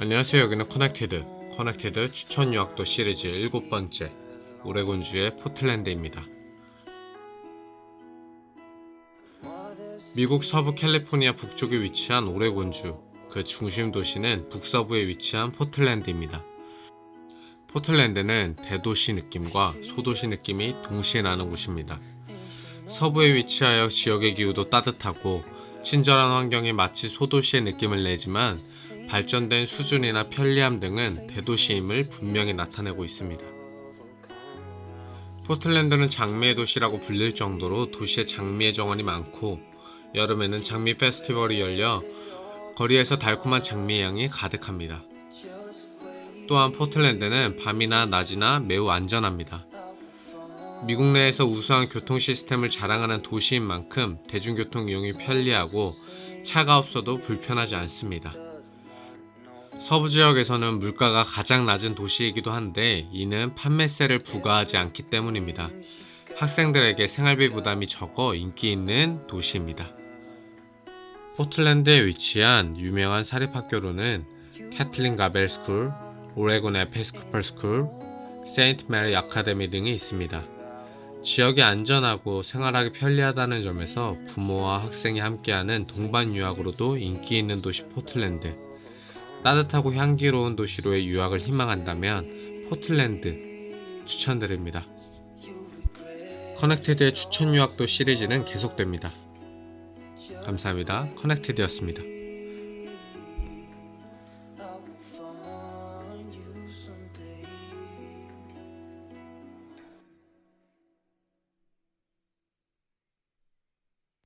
안녕하세요. 여기는 커넥티드. 커넥티드 추천 유학도 시리즈 일곱 번째 오레곤주의 포틀랜드입니다. 미국 서부 캘리포니아 북쪽에 위치한 오레곤주. 그 중심 도시는 북서부에 위치한 포틀랜드입니다. 포틀랜드는 대도시 느낌과 소도시 느낌이 동시에 나는 곳입니다. 서부에 위치하여 지역의 기후도 따뜻하고 친절한 환경이 마치 소도시의 느낌을 내지만 발전된 수준이나 편리함 등은 대도시임을 분명히 나타내고 있습니다. 포틀랜드는 장미의 도시라고 불릴 정도로 도시에 장미의 정원이 많고 여름에는 장미 페스티벌이 열려 거리에서 달콤한 장미의 향이 가득합니다. 또한 포틀랜드는 밤이나 낮이나 매우 안전합니다. 미국 내에서 우수한 교통 시스템을 자랑하는 도시인 만큼 대중교통 이용이 편리하고 차가 없어도 불편하지 않습니다. 서부 지역에서는 물가가 가장 낮은 도시이기도 한데 이는 판매세를 부과하지 않기 때문입니다. 학생들에게 생활비 부담이 적어 인기 있는 도시입니다. 포틀랜드에 위치한 유명한 사립학교로는 캐틀린 가벨 스쿨, 오레곤 에피스코펄 스쿨, 세인트 메리 아카데미 등이 있습니다. 지역이 안전하고 생활하기 편리하다는 점에서 부모와 학생이 함께하는 동반 유학으로도 인기 있는 도시 포틀랜드. 따뜻하고 향기로운 도시로의 유학을 희망한다면 포틀랜드 추천드립니다. 커넥티드의 추천 유학도 시리즈는 계속됩니다. 감사합니다. 커넥티드였습니다.